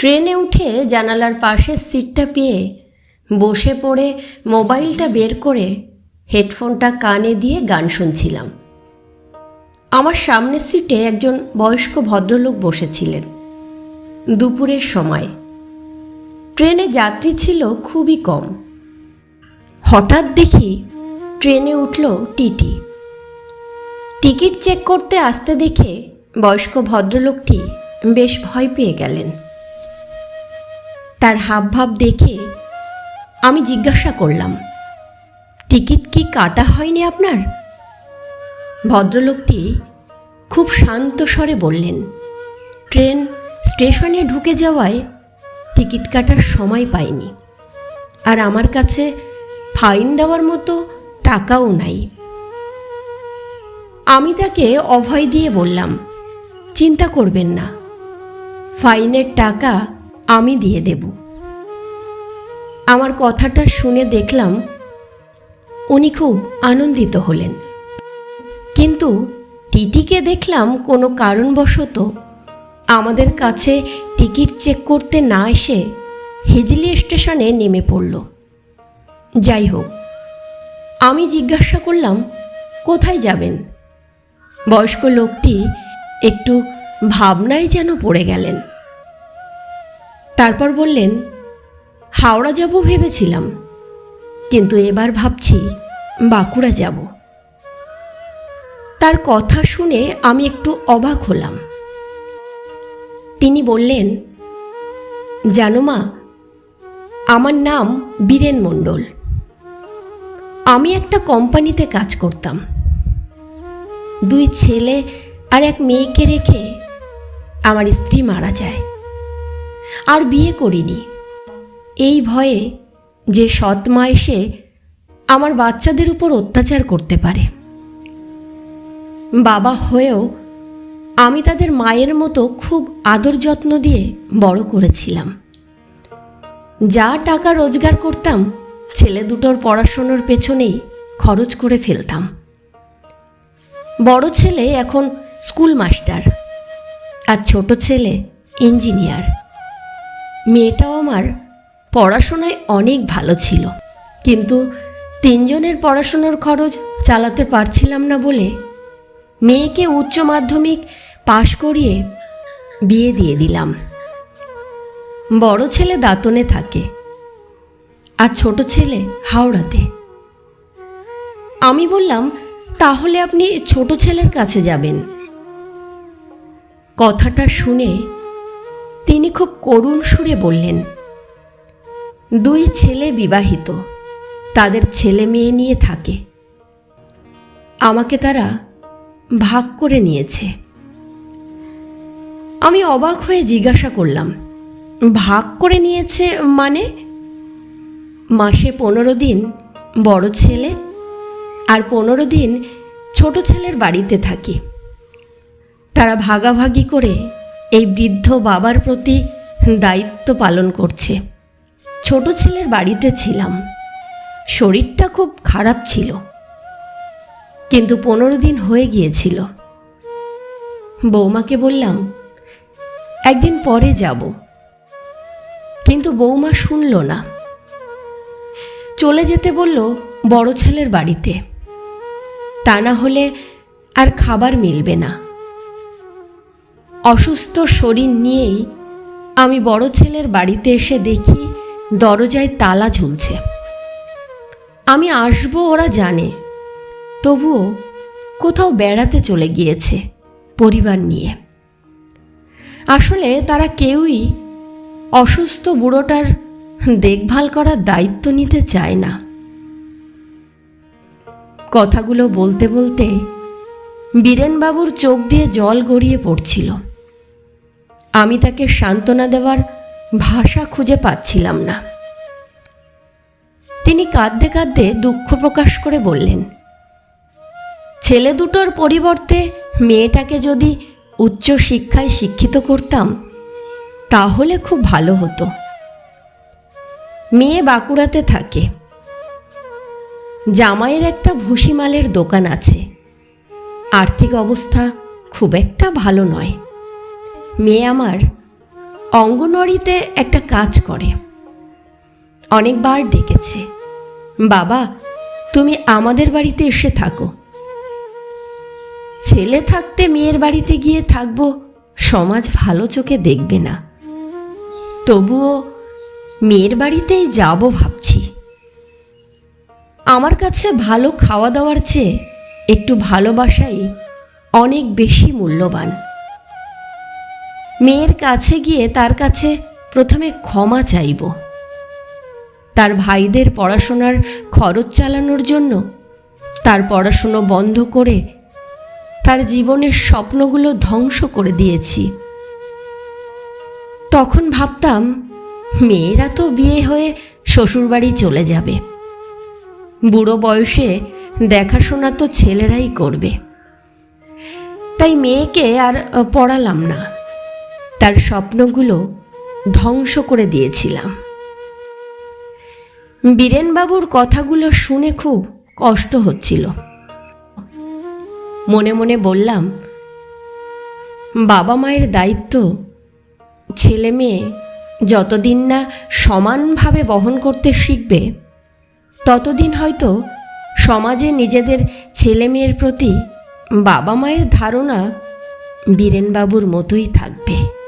ট্রেনে উঠে জানালার পাশে সিটটা পেয়ে বসে পড়ে মোবাইলটা বের করে হেডফোনটা কানে দিয়ে গান শুনছিলাম। আমার সামনের সিটে একজন বয়স্ক ভদ্রলোক বসেছিলেন। দুপুরের সময়। ট্রেনে যাত্রী ছিল খুবই কম। হঠাৎ দেখি ট্রেনে উঠল টিটি। টিকিট চেক করতে আসতে দেখে বয়স্ক ভদ্রলোকটি বেশ ভয় পেয়ে গেলেন। তার হাবভাব দেখে আমি জিজ্ঞাসা করলাম, টিকিট কি কাটা হয়নি আপনার? ভদ্রলোকটি খুব শান্ত স্বরে বললেন, ট্রেন স্টেশনে ঢুকে যাওয়ায় টিকিট কাটার সময় পাইনি, আর আমার কাছে ফাইন দেওয়ার মতো টাকাও নাই। আমি তাকে অভয় দিয়ে বললাম, চিন্তা করবেন না, ফাইনের টাকা আমি দিয়ে দেব। আমার কথাটা শুনে দেখলাম উনি খুব আনন্দিত হলেন। কিন্তু টিটিকে দেখলাম কোনো কারণবশত আমাদের কাছে টিকিট চেক করতে না এসে হিজলি স্টেশনে নেমে পড়ল। যাই হোক, আমি জিজ্ঞাসা করলাম, কোথায় যাবেন? বয়স্ক লোকটি একটু ভাবনায় যেন পড়ে গেলেন। তারপর বললেন, হাওড়া যাব ভেবেছিলাম, কিন্তু এবার ভাবছি বাঁকুড়া যাব। তার কথা শুনে আমি একটু অবাক হলাম। তিনি বললেন, জানো মা, আমার নাম বীরেন মণ্ডল। আমি একটা কোম্পানিতে কাজ করতাম। দুই ছেলে আর এক মেয়েকে রেখে আমার স্ত্রী মারা যায়। আর বিয়ে করিনি। এই ভয়ে যে সৎ মা এসে আমার বাচ্চাদের উপর অত্যাচার করতে পারে। বাবা হয়েও আমি তাদের মায়ের মতো খুব আদর যত্ন দিয়ে বড় করেছিলাম। যা টাকা রোজগার করতাম, ছেলে দুটোর পড়াশোনার পেছনেই খরচ করে ফেলতাম। বড় ছেলে এখন স্কুল মাস্টার আর ছোট ছেলে ইঞ্জিনিয়ার। মেয়েটাও আমার পড়াশোনায় অনেক ভালো ছিল। কিন্তু তিনজনের পড়াশোনার খরচ চালাতে পারছিলাম না বলে মেয়েকে উচ্চ মাধ্যমিক পাশ করিয়ে বিয়ে দিয়ে দিলাম। বড় ছেলে দাঁতনে থাকে আর ছোট ছেলে হাওড়াতে। আমি বললাম, তাহলে আপনি ছোট ছেলের কাছে যাবেন। কথাটা শুনে তিনি খুব করুণ সুরে বললেন, দুই ছেলে বিবাহিত, তাদের ছেলে মেয়ে নিয়ে থাকে। আমাকে তারা ভাগ করে নিয়েছে আমি অবাক হয়ে জিজ্ঞাসা করলাম, ভাগ করে নিয়েছে মানে? মাসে পনেরো দিন বড় ছেলে আর পনেরো দিন ছোট ছেলের বাড়িতে থাকি। তারা ভাগাভাগি করে এই বৃদ্ধ বাবার প্রতি দায়িত্ব পালন করছে। ছোট ছেলের বাড়িতে ছিলাম। শরীরটা খুব খারাপ ছিল। কিন্তু পনেরো দিন হয়ে গিয়েছিল। বৌমাকে বললাম, একদিন পরে যাব। কিন্তু বৌমা শুনল না। চলে যেতে বলল বড় ছেলের বাড়িতে। তা না হলে আর খাবার মিলবে না। অসুস্থ শরীর নিয়েই আমি বড় ছেলের বাড়িতে এসে দেখি দরজায় তালা ঝুলছে। আমি আসব ওরা জানে, তবুও কোথাও বেড়াতে চলে গিয়েছে পরিবার নিয়ে। আসলে তারা কেউই অসুস্থ বুড়োটার দেখভাল করার দায়িত্ব নিতে চায় না। কথাগুলো বলতে বলতে বীরেনবাবুর চোখ দিয়ে জল গড়িয়ে পড়ছিল। আমি তাকে সান্ত্বনা দেওয়ার ভাষা খুঁজে পাচ্ছিলাম না। তিনি কাঁদতে কাঁদতে দুঃখ প্রকাশ করে বললেন, ছেলে দুটোর পরিবর্তে মেয়েটাকে যদি উচ্চ শিক্ষায় শিক্ষিত করতাম, তাহলে খুব ভালো হতো। মেয়ে বাঁকুড়াতে থাকে। জামাইয়ের একটা ভুসিমালের দোকান আছে। আর্থিক অবস্থা খুব একটা ভালো নয়। মেয়ে আমার অঙ্গনওয়াড়িতে একটা কাজ করে। অনেকবার ডেকেছে। বাবা, তুমি আমাদের বাড়িতে এসে থাকো। ছেলে থাকতে মেয়ের বাড়িতে গিয়ে থাকব, সমাজ ভালো চোখে দেখবে না। তবুও মেয়ের বাড়িতেই যাব ভাবছি। আমার কাছে ভালো খাওয়া দাওয়ার চেয়ে একটু ভালোবাসাই অনেক বেশি মূল্যবান। মেয়ের কাছে গিয়ে তার কাছে প্রথমে ক্ষমা চাইব। তার ভাইদের পড়াশোনার খরচ চালানোর জন্য তার পড়াশুনো বন্ধ করে তার জীবনের স্বপ্নগুলো ধ্বংস করে দিয়েছি। তখন ভাবতাম, মেয়েরা তো বিয়ে হয়ে শ্বশুরবাড়ি চলে যাবে। বুড়ো বয়সে দেখাশোনা তো ছেলেরাই করবে। তাই মেয়েকে আর পড়ালাম না। তার স্বপ্নগুলো ধ্বংস করে দিয়েছিলাম। বীরেনবাবুর কথাগুলো শুনে খুব কষ্ট হচ্ছিল। মনে মনে বললাম, বাবা মায়ের দায়িত্ব ছেলে মেয়ে যতদিন না সমানভাবে বহন করতে শিখবে, ততদিন হয়তো সমাজে নিজেদের ছেলে মেয়ের প্রতি বাবা মায়ের ধারণা বীরেনবাবুর মতোই থাকবে।